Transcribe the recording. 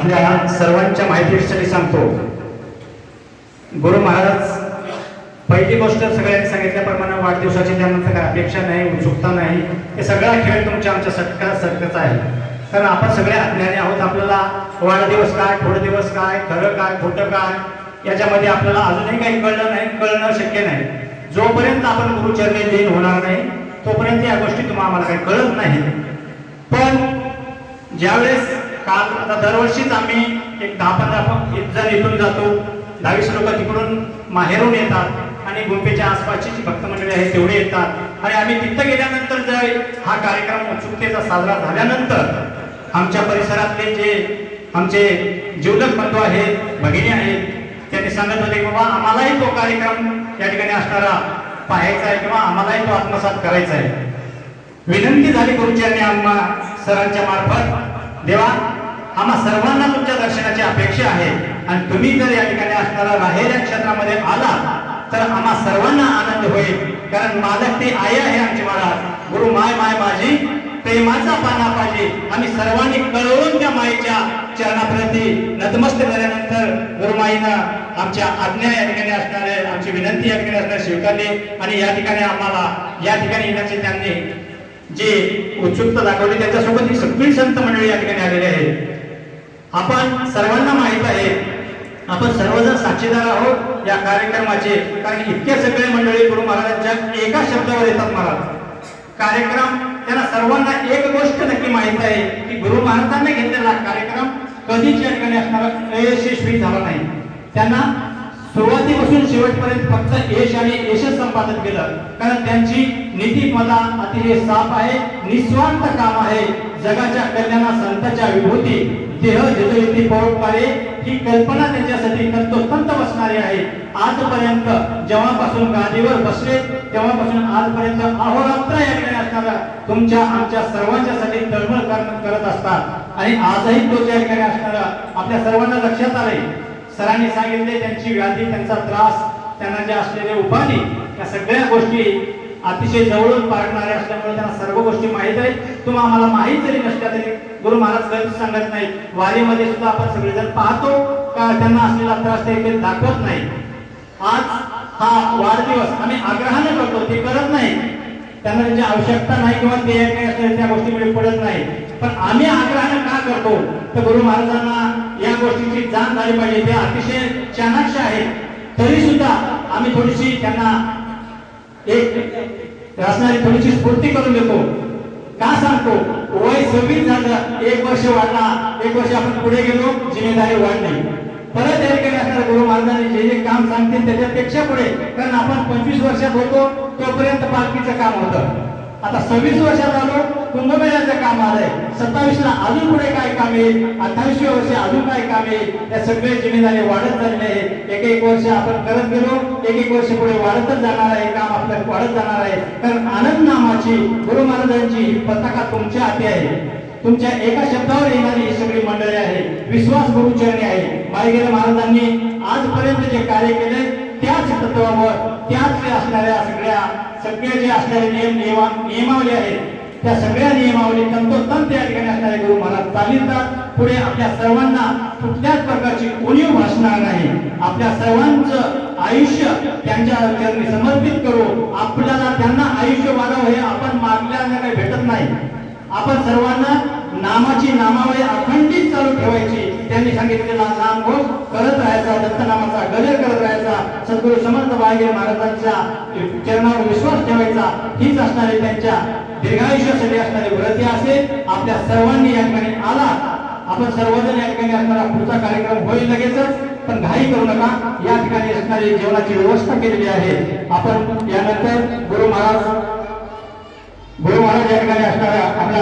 आपल्या सर्वांच्या माहितीसाठी सांगतो. गुरु महाराज पहिली गोष्ट सगळ्यांनी सांगितल्याप्रमाणे वाढदिवसाची त्यानंतर काय अपेक्षा नाही उत्सुकता नाही. हे सगळा खेळ तुमच्या आमच्या सटका सटकाचा आहे. कारण आपण सगळे अज्ञानी आहोत. आपल्याला वाढदिवस काय थोडे दिवस काय खरं काय खोटं काय याच्यामध्ये आपल्याला अजूनही काही कळलं नाही कळणं शक्य नाही. जोपर्यंत आपण गुरुचरणी लीन होणार नाही तोपर्यंत या गोष्टी तुम्हाला आम्हाला काही कळत नाही. पण ज्यावेळेस काल आता दरवर्षीच आम्ही एक दहा पंधरा प- जण इथून जातो. दहावीस लोक तिकडून माहेरून येतात आणि गुंपेच्या आसपासची जी भक्त मंडळी आहे तेवढे येतात. आणि आम्ही तिथं गेल्यानंतर जर हा कार्यक्रम उत्सुकतेचा साजरा झाल्यानंतर आमच्या परिसरातले जे आमचे जीवलक बंधू आहेत भगिनी आहेत त्यांनी सांगत होते बाबा आम्हालाही तो कार्यक्रम या ठिकाणी असणारा पाहायचा आहे किंवा आम्हालाही तो आत्मसात करायचा आहे. विनंती झाली गुरुचरणी आम्हा सरांच्या मार्फत. देवा आम्हा सर्वांना तुमच्या दर्शनाची अपेक्षा आहे. आणि तुम्ही जर या ठिकाणी असणारा राहिल्या क्षेत्रामध्ये आला तर आम्हा सर्वांना आनंद होईल. कारण मालक ते आई आहे आमचे महाराज. गुरु माय माय माझी प्रेमाचा पाना पाहिजे. आम्ही सर्वांनी कळवून त्या माईच्या चरणाप्रती नतमस्त झाल्यानंतर गुरुमाईनं आमच्या आज्ञा या ठिकाणी असणारे आमची विनंती या ठिकाणी असणारे स्वीकारली. आणि या ठिकाणी आम्हाला या ठिकाणी येण्याचे त्यांनी जे उत्सुकता दाखवली त्याच्यासोबत ही सगळी संत मंडळी या ठिकाणी आलेली आहे आपण सर्वांना माहीत आहे आपण सर्वजण साक्षीदार आहोत या कार्यक्रमाचे. कारण इतके सगळे मंडळी गुरु महाराजांच्या एका शब्दावर येतात महाराज कार्यक्रम त्यांना सर्वांना एक गोष्ट नक्की माहीत आहे की गुरु महाराजांनी घेतलेला कार्यक्रम कधीच या ठिकाणी असणारा अयशस्वी झाला नाही. त्यांना सुरुवातीपासून शेवटपर्यंत फक्त यश आणि यशच संपादन केलं. कारण त्यांची नीतीपदा अतिशय साफ आहे निस्वार्थ काम आहे. जगाच्या कल्याणा संतांच्या विभूती देह जिथे परोपकारे ही कल्पना त्यांच्यासाठी तंतोतंत बसणारी आहे. आजपर्यंत जेव्हापासून गादीवर बसले तेव्हापासून आजपर्यंत अहोरात्र या ठिकाणी असणारा तुमच्या आमच्या सर्वांच्यासाठी तळमळ करत असतात. आणि आजही तो त्या ठिकाणी असणारा आपल्या सर्वांना लक्षात आले सरांनी सांगितले त्यांची व्याधी त्यांचा त्रास त्यांना जे असलेले उपाधी या सगळ्या गोष्टी अतिशय जवळून पाळणारे असल्यामुळे त्यांना सर्व गोष्टी माहीत आहेत. तुम्हा आम्हाला माहीत जरी नसल्या तरी गुरु महाराज गरज सांगत नाही वारीमध्ये सुद्धा आपण सगळेजण पाहतो का त्यांना असलेला त्रास ते दाखवत नाही आज हा वाढदिवस आम्ही आग्रहाने करतो ते करत नाही त्यांना त्यांची आवश्यकता नाही किंवा ते काही असलेल्या त्या गोष्टीमुळे पडत नाही पण आम्ही आग्रहाने का करतो? तर गुरु महाराजांना या गोष्टीची जाण झाली पाहिजे. ते अतिशय चाणाक्ष आहेत. तरी सुद्धा आम्ही थोडीशी त्यांना एक असणारी थोडीशी स्फूर्ती करून देतो. का सांगतो? वय सव्वीस झालं एक वर्ष वाढला एक वर्ष आपण पुढे गेलो जिम्मेदारी वाढली. परत या ठिकाणी असणाऱ्या गुरु महाराजांनी जे जे काम सांगतील त्याच्यापेक्षा पुढे. कारण आपण पंचवीस वर्षात होतो तोपर्यंत पालखीचं काम होतं. आता सव्वीस वर्षात आलो कुंभमेळ्याचं काम आलंय. सत्तावीसला अजून पुढे काय काम येईल? अठ्ठावीसशे वर्षे अजून काय काम येईल? या सगळे जिम्मेदारी वाढत चालले आहे एक एक वर्ष आपण करत गेलो एक एक वर्ष पुढे वाढतच जाणार आहे. काम आपलं वाढत जाणार आहे. कारण आनंद नामाची गुरु महाराजांची पताका तुमच्या हाती आहे. तुमच्या एका शब्दावर येणारी ही सगळी मंडळी आहे. विश्वास गुरुचरणी आहे. माईगिरी महाराजांनी आजपर्यंत जे कार्य केले त्याच तत्वावर त्याच असणाऱ्या सगळ्या सगळे जे असणारे नियम नियमा नियमावली आहेत त्या सगळ्या नियमावली तंतोतंत या ठिकाणी असणारे गुरु महाराज चालितात. पुढे आपल्या सर्वांना कुठल्याच प्रकारची उणीव भासणार नाही. आपल्या सर्वांचं आयुष्य त्यांच्या चरणी समर्पित करू आपल्याला त्यांना आयुष्य वाढव हे आपण मागल्याने काही भेटत नाही. आपण सर्वांना नामाची नामावली अखंडित चालू ठेवायची. त्यांनी सांगितलेला नाम करत राहायचा दत्तनामाचा गजर करत राहायचा. सद्गुरु समर्थ बाळगे महाराजांच्या चरणावर विश्वास ठेवायचा. हीच असणारी त्यांच्या दीर्घायुष्यासाठी असणारी व्रती असेल आपल्या सर्वांनी या ठिकाणी आला. आपण सर्वजण या ठिकाणी असणारा पुढचा कार्यक्रम होईल लगेचच पण घाई करू नका. या ठिकाणी असणारी जेवणाची व्यवस्था केलेली आहे. आपण यानंतर गुरु महाराज गुरु महाराज या ठिकाणी असणाऱ्या आपल्या